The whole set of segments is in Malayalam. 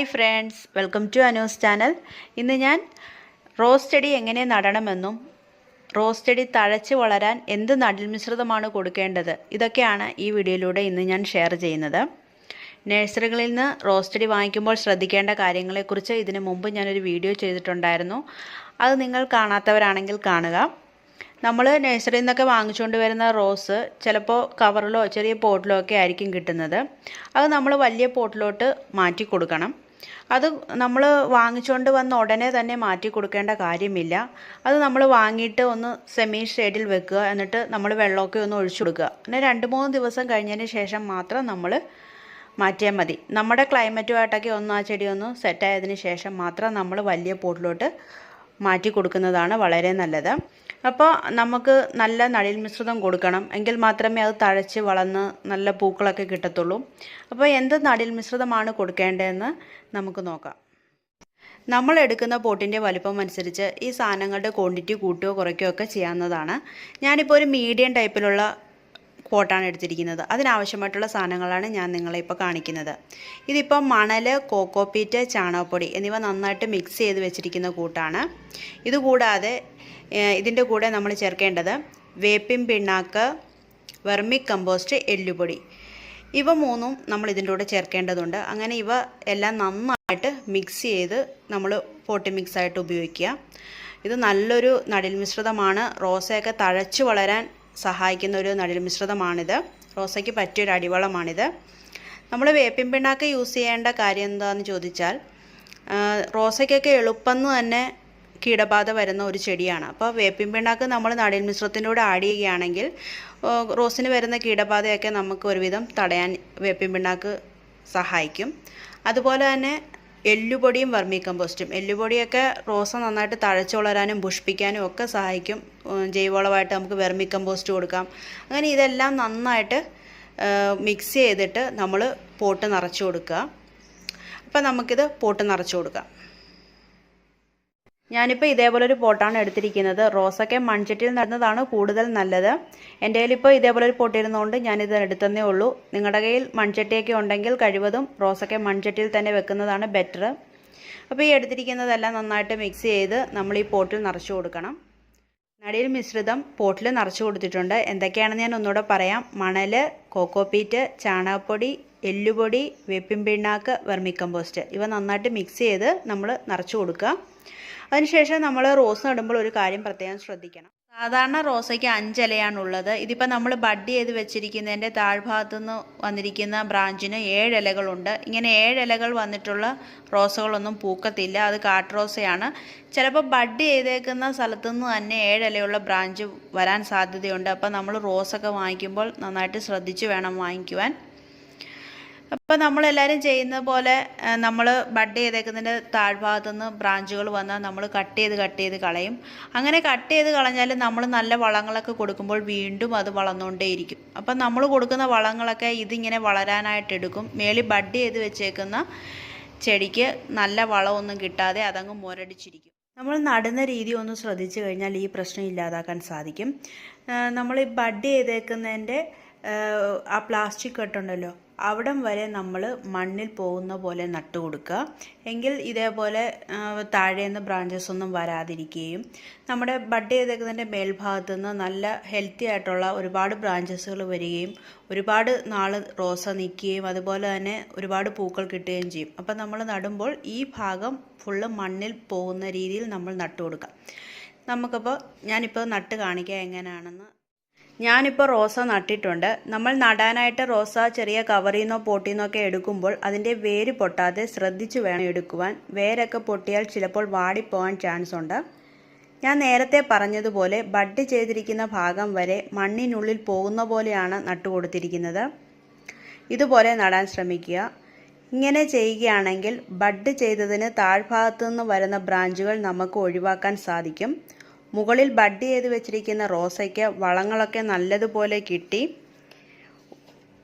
Hi friends welcome to Anu's channel. ഇന്ന് ഞാൻ റോസ് ചെടി എങ്ങനെ നടണമെന്നും റോസ് ചെടി തഴച്ച് വളരാൻ എന്ത് നടിൽ മിശ്രിതമാണ് കൊടുക്കേണ്ടത് ഇതൊക്കെയാണ് ഈ വീഡിയോയിലൂടെ ഇന്ന് ഞാൻ ഷെയർ ചെയ്യുന്നത്. നഴ്സറികളിൽ നിന്ന് റോസ് ചെടി വാങ്ങിക്കുമ്പോൾ ശ്രദ്ധിക്കേണ്ട കാര്യങ്ങളെക്കുറിച്ച് ഇതിനു മുമ്പ് ഞാനൊരു വീഡിയോ ചെയ്തിട്ടുണ്ടായിരുന്നു. അത് നിങ്ങൾ കാണാത്തവരാണെങ്കിൽ കാണുക. നമ്മൾ നഴ്സറിയിൽ നിന്നൊക്കെ വാങ്ങിച്ചുകൊണ്ട് വരുന്ന റോസ് ചിലപ്പോൾ കവറിലോ ചെറിയ പോട്ടിലോ ഒക്കെ ആയിരിക്കും കിട്ടുന്നത്. അത് നമ്മൾ വലിയ പോട്ടിലോട്ട് മാറ്റി കൊടുക്കണം. അത് നമ്മൾ വാങ്ങിച്ചുകൊണ്ട് വന്ന ഉടനെ തന്നെ മാറ്റി കൊടുക്കേണ്ട കാര്യമില്ല. അത് നമ്മൾ വാങ്ങിയിട്ട് ഒന്ന് സെമി ഷെയ്ഡിൽ വെക്കുക. എന്നിട്ട് നമ്മൾ വെള്ളമൊക്കെ ഒന്ന് ഒഴിച്ചു കൊടുക്കുക. പിന്നെ രണ്ട് മൂന്ന് ദിവസം കഴിഞ്ഞതിന് ശേഷം മാത്രം നമ്മൾ മാറ്റിയാൽ മതി. നമ്മുടെ ക്ലൈമറ്റുമായിട്ടൊക്കെ ഒന്ന് ആ ചെടി ഒന്ന് സെറ്റായതിന് ശേഷം മാത്രം നമ്മൾ വലിയ പോട്ടിലോട്ട് മാറ്റി കൊടുക്കുന്നതാണ് വളരെ നല്ലത്. അപ്പോൾ നമുക്ക് നല്ല നഴിൽ മിശ്രിതം കൊടുക്കണം. എങ്കിൽ മാത്രമേ അത് തഴച്ച് വളർന്ന് നല്ല പൂക്കളൊക്കെ കിട്ടത്തുള്ളൂ. അപ്പോൾ എന്ത് നടിൽ മിശ്രിതമാണ് കൊടുക്കേണ്ടതെന്ന് നമുക്ക് നോക്കാം. നമ്മൾ എടുക്കുന്ന പോട്ടിന്റെ വലിപ്പം അനുസരിച്ച് ഈ സാധനങ്ങളുടെ ക്വാണ്ടിറ്റി കൂട്ടുകയോ കുറയ്ക്കുകയോ ഒക്കെ ചെയ്യാവുന്നതാണ്. ഞാനിപ്പോൾ ഒരു മീഡിയം ടൈപ്പിലുള്ള പോട്ടാണ് എടുത്തിരിക്കുന്നത്. അതിനാവശ്യമായിട്ടുള്ള സാധനങ്ങളാണ് ഞാൻ നിങ്ങളെ ഇപ്പോൾ കാണിക്കുന്നത്. ഇതിപ്പോൾ മണൽ കോക്കോപ്പീറ്റ് ചാണകപ്പൊടി എന്നിവ നന്നായിട്ട് മിക്സ് ചെയ്ത് വെച്ചിരിക്കുന്ന കൂട്ടാണ്. ഇതുകൂടാതെ ഇതിന്റെ കൂടെ നമ്മൾ ചേർക്കേണ്ടത് വേപ്പിൻ പിണ്ണാക്ക് വെർമി കമ്പോസ്റ്റ് എല്ലുപൊടി. ഇവ മൂന്നും നമ്മൾ ഇതിന്റെ കൂടെ ചേർക്കേണ്ടതുണ്ട്. അങ്ങനെ ഇവ എല്ലാം നന്നായിട്ട് മിക്സ് ചെയ്ത് നമ്മൾ പോട്ടി മിക്സായിട്ട് ഉപയോഗിക്കുക. ഇത് നല്ലൊരു നടിൽ മിശ്രിതമാണ്. റോസയൊക്കെ തഴച്ചു വളരാൻ സഹായിക്കുന്ന ഒരു നടിൽ മിശ്രിതമാണിത് റോസയ്ക്ക് പറ്റിയൊരു അടിവളമാണിത്. നമ്മൾ വേപ്പിൻ പിണ്ണാക്ക് യൂസ് ചെയ്യേണ്ട കാര്യം എന്താണെന്ന് ചോദിച്ചാൽ റോസയ്ക്കൊക്കെ എളുപ്പം തന്നെ കീടബാധ വരുന്ന ഒരു ചെടിയാണ്. അപ്പോൾ വേപ്പിൻ പിണ്ണാക്ക് നമ്മൾ നടൽ മിശ്രത്തിന്റെ ആഡ് ചെയ്യുകയാണെങ്കിൽ റോസിന് വരുന്ന കീടബാധയൊക്കെ നമുക്ക് ഒരുവിധം തടയാൻ വേപ്പിൻ പിണ്ണാക്ക് സഹായിക്കും. അതുപോലെ തന്നെ എല്ലുപൊടിയും വർമി കമ്പോസ്റ്റും. എല്ലുപൊടിയൊക്കെ റോസ നന്നായിട്ട് തഴച്ചു വളരാനും പുഷ്പിക്കാനും ഒക്കെ സഹായിക്കും. ജൈവവളമായിട്ട് നമുക്ക് വെർമി കമ്പോസ്റ്റ് കൊടുക്കാം. അങ്ങനെ ഇതെല്ലാം നന്നായിട്ട് മിക്സ് ചെയ്തിട്ട് നമ്മൾ പോട്ട് നിറച്ചു കൊടുക്കുക. അപ്പം നമുക്കിത് പോട്ട് നിറച്ചു കൊടുക്കാം. ഞാനിപ്പോൾ ഇതേപോലെ ഒരു പോട്ടാണ് എടുത്തിരിക്കുന്നത്. റോസൊക്കെ മൺചട്ടിയിൽ നടന്നതാണ് കൂടുതൽ നല്ലത്. എന്റെ കയ്യിലിപ്പോൾ ഇതേപോലെ ഒരു പൊട്ടിരുന്നതുകൊണ്ട് ഞാനിത് എടുത്തന്നേ ഉള്ളൂ. നിങ്ങളുടെ കയ്യിൽ മൺചട്ടിയൊക്കെ ഉണ്ടെങ്കിൽ കഴിവതും റോസൊക്കെ മൺചട്ടിയിൽ തന്നെ വെക്കുന്നതാണ് ബെറ്റർ അപ്പോൾ ഈ എടുത്തിരിക്കുന്നതെല്ലാം നന്നായിട്ട് മിക്സ് ചെയ്ത് നമ്മൾ ഈ പോട്ടിൽ നിറച്ചു കൊടുക്കണം. നടിയിൽ മിശ്രിതം പോട്ടിൽ നിറച്ചു കൊടുത്തിട്ടുണ്ട്. എന്തൊക്കെയാണെന്ന് ഞാൻ ഒന്നുകൂടെ പറയാം. മണൽ കോക്കോപ്പീറ്റ് ചാണകപ്പൊടി എല്ലുപൊടി വേപ്പിൻ പിണ്ണാക്ക് വെർമിക്കമ്പോസ്റ്റ് ഇവ നന്നായിട്ട് മിക്സ് ചെയ്ത് നമ്മൾ നിറച്ചു കൊടുക്കുക. അതിനുശേഷം നമ്മൾ റോസ് നടുമ്പോൾ ഒരു കാര്യം പ്രത്യേകം ശ്രദ്ധിക്കണം. സാധാരണ റോസയ്ക്ക് അഞ്ചിലയാണുള്ളത്. ഇതിപ്പോൾ നമ്മൾ ബഡ് ചെയ്ത് വെച്ചിരിക്കുന്നതിന്റെ താഴ്ഭാഗത്തു നിന്ന് വന്നിരിക്കുന്ന ബ്രാഞ്ചിന് ഏഴിലകളുണ്ട്. ഇങ്ങനെ ഏഴിലകൾ വന്നിട്ടുള്ള റോസകളൊന്നും പൂക്കത്തില്ല. അത് കാട്ടുറോസയാണ് ചിലപ്പോൾ ബഡ് ചെയ്തേക്കുന്ന സ്ഥലത്തു നിന്ന് തന്നെ ഏഴിലയുള്ള ബ്രാഞ്ച് വരാൻ സാധ്യതയുണ്ട്. അപ്പോൾ നമ്മൾ റോസൊക്കെ വാങ്ങിക്കുമ്പോൾ നന്നായിട്ട് ശ്രദ്ധിച്ച് വേണം വാങ്ങിക്കുവാൻ. അപ്പോൾ നമ്മളെല്ലാവരും ചെയ്യുന്ന പോലെ നമ്മൾ ബഡ് ചെയ്തേക്കുന്നതിന്റെ താഴ്ഭാഗത്തു നിന്ന് ബ്രാഞ്ചുകൾ വന്നാൽ നമ്മൾ കട്ട് ചെയ്ത് കട്ട് ചെയ്ത് കളയും. അങ്ങനെ കട്ട് ചെയ്ത് കളഞ്ഞാൽ നമ്മൾ നല്ല വളങ്ങളൊക്കെ കൊടുക്കുമ്പോൾ വീണ്ടും അത് വളർന്നുകൊണ്ടേയിരിക്കും. അപ്പം നമ്മൾ കൊടുക്കുന്ന വളങ്ങളൊക്കെ ഇതിങ്ങനെ വളരാനായിട്ട് എടുക്കും. മേളിൽ ബഡ് ചെയ്ത് വെച്ചേക്കുന്ന ചെടിക്ക് നല്ല വളമൊന്നും കിട്ടാതെ അതങ്ങ് മുരടിച്ചിരിക്കും. നമ്മൾ നടുന്ന രീതി ഒന്ന് ശ്രദ്ധിച്ചു കഴിഞ്ഞാൽ ഈ പ്രശ്നം ഇല്ലാതാക്കാൻ സാധിക്കും. നമ്മൾ ഈ ബഡ് ചെയ്തേക്കുന്നതിന്റെ ആ പ്ലാസ്റ്റിക് കെട്ടുണ്ടല്ലോ അവിടം വരെ നമ്മൾ മണ്ണിൽ പോകുന്ന പോലെ നട്ടു കൊടുക്കുക. എങ്കിൽ ഇതേപോലെ താഴേന്ന് ബ്രാഞ്ചസ് ഒന്നും വരാതിരിക്കുകയും നമ്മുടെ ബഡ് ചെയ്തേക്കുന്നതിന്റെ മേൽഭാഗത്തു നിന്ന് നല്ല ഹെൽത്തി ആയിട്ടുള്ള ഒരുപാട് ബ്രാഞ്ചസുകൾ വരികയും ഒരുപാട് നാൾ റോസ നിൽക്കുകയും അതുപോലെ തന്നെ ഒരുപാട് പൂക്കൾ കിട്ടുകയും ചെയ്യും. അപ്പം നമ്മൾ നടുമ്പോൾ ഈ ഭാഗം ഫുള്ള് മണ്ണിൽ പോകുന്ന രീതിയിൽ നമ്മൾ നട്ടു കൊടുക്കാം നമുക്കപ്പോൾ ഞാനിപ്പോൾ നട്ട് കാണിക്കാം എങ്ങനെയാണെന്ന് ഞാനിപ്പോൾ റോസ നട്ടിട്ടുണ്ട്. നമ്മൾ നടാനായിട്ട് റോസ ചെറിയ കവറിൽ നിന്നോ പോട്ടിൽ നിന്നൊക്കെ എടുക്കുമ്പോൾ അതിന്റെ വേര് പൊട്ടാതെ ശ്രദ്ധിച്ചു വേണം എടുക്കുവാൻ. വേരൊക്കെ പൊട്ടിയാൽ ചിലപ്പോൾ വാടിപ്പോകാൻ ചാൻസ് ഉണ്ട്. ഞാൻ നേരത്തെ പറഞ്ഞതുപോലെ ബഡ് ചെയ്തിരിക്കുന്ന ഭാഗം വരെ മണ്ണിനുള്ളിൽ പോകുന്ന പോലെയാണ് നട്ടുകൊടുത്തിരിക്കുന്നത് ഇതുപോലെ നടാൻ ശ്രമിക്കുക. ഇങ്ങനെ ചെയ്യുകയാണെങ്കിൽ ബഡ് ചെയ്തതിന് താഴ്ഭാഗത്തു നിന്ന് വരുന്ന ബ്രാഞ്ചുകൾ നമുക്ക് ഒഴിവാക്കാൻ സാധിക്കും. മുകളിൽ ബഡ് ചെയ്ത് വെച്ചിരിക്കുന്ന റോസയ്ക്ക് വളങ്ങളൊക്കെ നല്ലതുപോലെ കിട്ടി.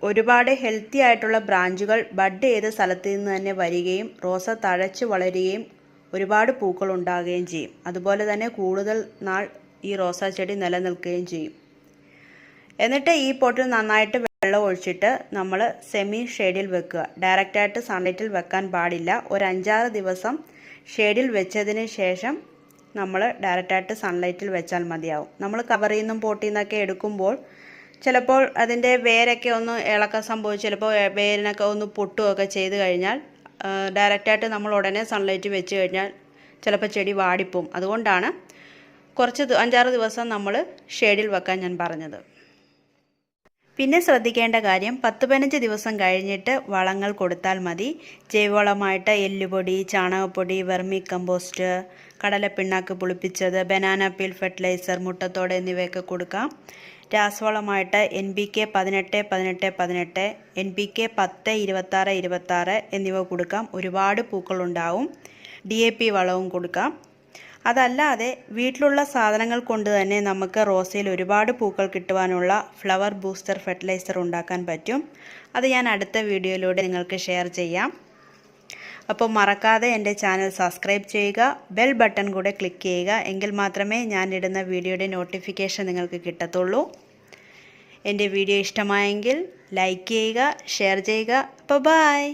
ഒരുപാട് ഹെൽത്തി ആയിട്ടുള്ള ബ്രാഞ്ചുകൾ ബഡ് ചെയ്ത സ്ഥലത്ത് നിന്ന് തന്നെ വരികയും റോസ തഴച്ച് വളരുകയും ഒരുപാട് പൂക്കൾ ഉണ്ടാകുകയും ചെയ്യും. അതുപോലെ തന്നെ കൂടുതൽ നാൾ ഈ റോസാ ചെടി നിലനിൽക്കുകയും ചെയ്യും. എന്നിട്ട് ഈ പോട്ടിൽ നന്നായിട്ട് വെള്ളം ഒഴിച്ചിട്ട് നമ്മൾ സെമി ഷെയ്ഡിൽ വെക്കുക. ഡയറക്റ്റായിട്ട് സൺലൈറ്റിൽ വെക്കാൻ പാടില്ല. ഒരു അഞ്ചാറ് ദിവസം ഷെയ്ഡിൽ വെച്ചതിന് ശേഷം നമ്മൾ ഡയറക്റ്റായിട്ട് സൺലൈറ്റിൽ വെച്ചാൽ മതിയാവും. നമ്മൾ കവറിൽ നിന്നും പോട്ടിൽ നിന്നൊക്കെ എടുക്കുമ്പോൾ ചിലപ്പോൾ അതിന്റെ വേരൊക്കെ ഒന്ന് ഇളക്കം സംഭവിച്ച് ചിലപ്പോൾ വേരിനൊക്കെ ഒന്ന് പൊട്ടുകയൊക്കെ ചെയ്ത് കഴിഞ്ഞാൽ ഡയറക്റ്റായിട്ട് നമ്മൾ ഉടനെ സൺലൈറ്റ് വെച്ച് കഴിഞ്ഞാൽ ചിലപ്പോൾ ചെടി വാടിപ്പോവും. അതുകൊണ്ടാണ് കുറച്ച് അഞ്ചാറ് ദിവസം നമ്മൾ ഷെയ്ഡിൽ വെക്കാൻ ഞാൻ പറഞ്ഞത്. പിന്നെ ശ്രദ്ധിക്കേണ്ട കാര്യം പത്ത് പതിനഞ്ച് ദിവസം കഴിഞ്ഞിട്ട് വളങ്ങൾ കൊടുത്താൽ മതി. ജൈവവളമായിട്ട് എല്ലുപൊടി ചാണകപ്പൊടി വെർമി കമ്പോസ്റ്റ് കടലപ്പിണ്ണാക്ക് പുളിപ്പിച്ചത് ബനാന പീൽ ഫെർട്ടിലൈസർ മുട്ടത്തോട് എന്നിവയൊക്കെ കൊടുക്കാം. രാസവളമായിട്ട് എൻ ബി കെ പതിനെട്ട് പതിനെട്ട് പതിനെട്ട് എൻ ബി കെ പത്ത് ഇരുപത്താറ് ഇരുപത്താറ് എന്നിവ കൊടുക്കാം. ഒരുപാട് പൂക്കളുണ്ടാവും. ഡി എ പി വളവും കൊടുക്കാം. അതല്ലാതെ വീട്ടിലുള്ള സാധനങ്ങൾ കൊണ്ട് തന്നെ നമുക്ക് റോസയിൽ ഒരുപാട് പൂക്കൾ കിട്ടുവാനുള്ള ഫ്ലവർ ബൂസ്റ്റർ ഫെർട്ടിലൈസർ ഉണ്ടാക്കാൻ പറ്റും. അത് ഞാൻ അടുത്ത വീഡിയോയിലൂടെ നിങ്ങൾക്ക് ഷെയർ ചെയ്യാം. അപ്പോൾ മറക്കാതെ എന്റെ ചാനൽ സബ്സ്ക്രൈബ് ചെയ്യുക ബെൽ ബട്ടൺ കൂടെ ക്ലിക്ക് ചെയ്യുക എങ്കിൽ മാത്രമേ ഞാൻ ഇടുന്ന വീഡിയോയുടെ നോട്ടിഫിക്കേഷൻ നിങ്ങൾക്ക് കിട്ടത്തുള്ളൂ. എന്റെ വീഡിയോ ഇഷ്ടമായെങ്കിൽ ലൈക്ക് ചെയ്യുക ഷെയർ ചെയ്യുക. അപ്പോൾ ബായ്